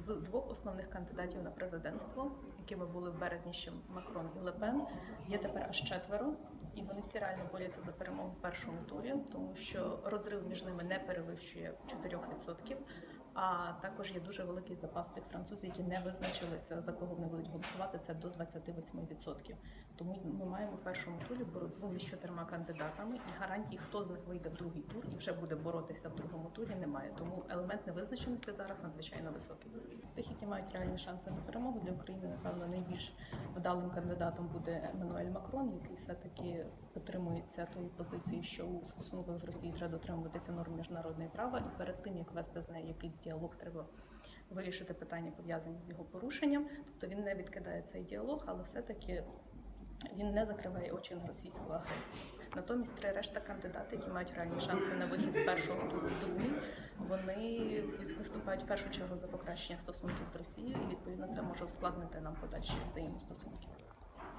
з двох основних кандидатів на президентство, якими були в березні ще Макрон і Лепен, є тепер аж четверо, і вони всі реально борються за перемогу в першому турі, тому що розрив між ними не перевищує 4%. А також є дуже великий запас тих французів, які не визначилися за кого вони будуть голосувати. Це до 28%. Тому ми маємо в першому турі боротьбу між чотирма кандидатами, і гарантій, хто з них вийде в другий тур і вже буде боротися в другому турі, немає. Тому елемент невизначеності зараз надзвичайно високий. З тих, які мають реальні шанси на перемогу для України, напевно, найбільш вдалим кандидатом буде Еммануель Макрон, який підтримується тої позиції, що у стосунках з Росією треба дотримуватися норм міжнародного права, і перед тим як вести з нею якийсь діалог, треба вирішити питання пов'язані з його порушенням. Тобто він не відкидає цей діалог, але все-таки він не закриває очі на російську агресію. Натомість три решта кандидати, які мають реальні шанси на вихід з першого туру в другий, вони виступають в першу чергу за покращення стосунків з Росією, і відповідно це може ускладнити нам подальші взаємостосунки.